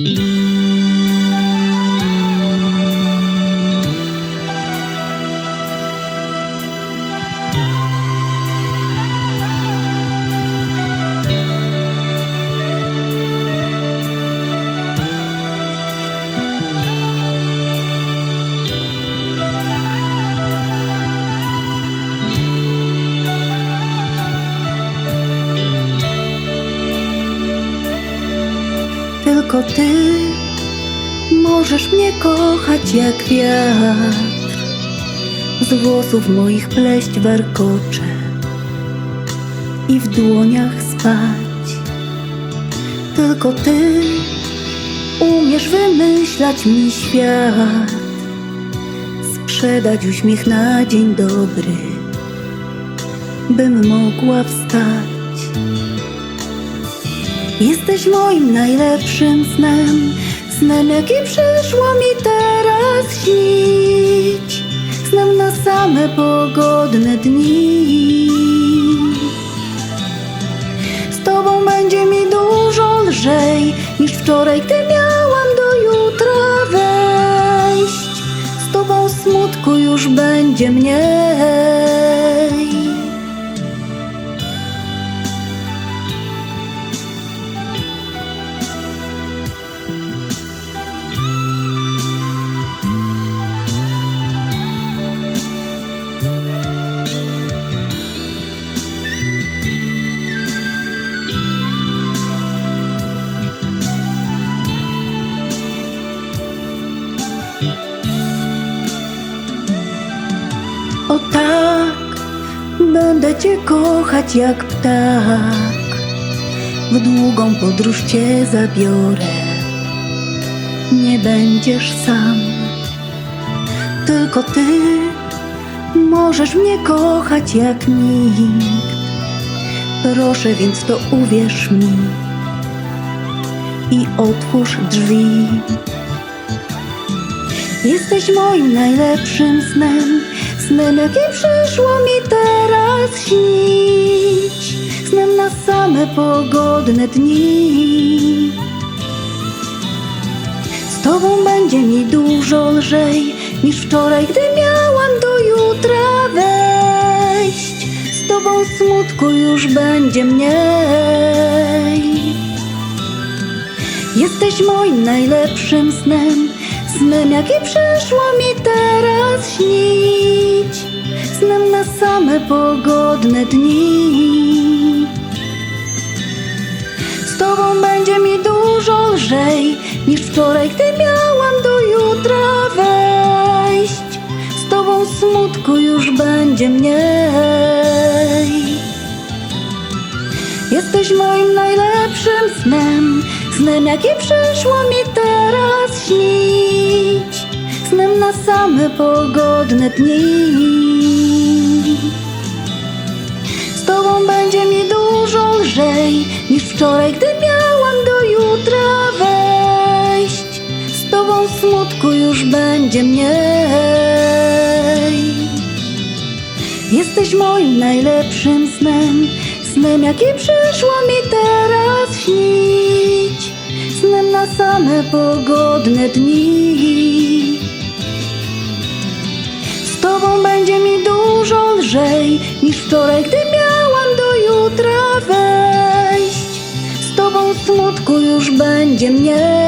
Mm-hmm. Ty możesz mnie kochać jak wiatr. Z włosów moich pleść warkocze i w dłoniach spać. Tylko ty umiesz wymyślać mi świat, sprzedać uśmiech na dzień dobry, bym mogła wstać. Jesteś moim najlepszym snem, snem jaki przyszło mi teraz śnić, snem na same pogodne dni. Z tobą będzie mi dużo lżej niż wczoraj, gdy miałam do jutra wejść. Z tobą smutku już będzie mniej. O tak, będę Cię kochać jak ptak. W długą podróż Cię zabiorę. Nie będziesz sam, tylko Ty możesz mnie kochać jak nikt. Proszę więc to uwierz mi i otwórz drzwi. Jesteś moim najlepszym snem, snem jaki przyszło mi teraz śnić, snem na same pogodne dni. Z tobą będzie mi dużo lżej niż wczoraj, gdy miałam do jutra wejść. Z tobą smutku już będzie mniej. Jesteś moim najlepszym snem, snem jaki przyszło mi teraz śnić, snem na same pogodne dni. Z tobą będzie mi dużo lżej niż wczoraj, gdy miałam do jutra wejść. Z tobą smutku już będzie mniej. Jesteś moim najlepszym snem, snem jaki przyszło mi teraz same pogodne dni. Z tobą będzie mi dużo lżej niż wczoraj, gdy miałam do jutra wejść. Z tobą smutku już będzie mniej. Jesteś moim najlepszym snem, snem jaki przyszło mi teraz śnić, snem na same pogodne dni. Lżej niż wczoraj, gdy miałam do jutra wejść. Z tobą smutku już będzie mniej.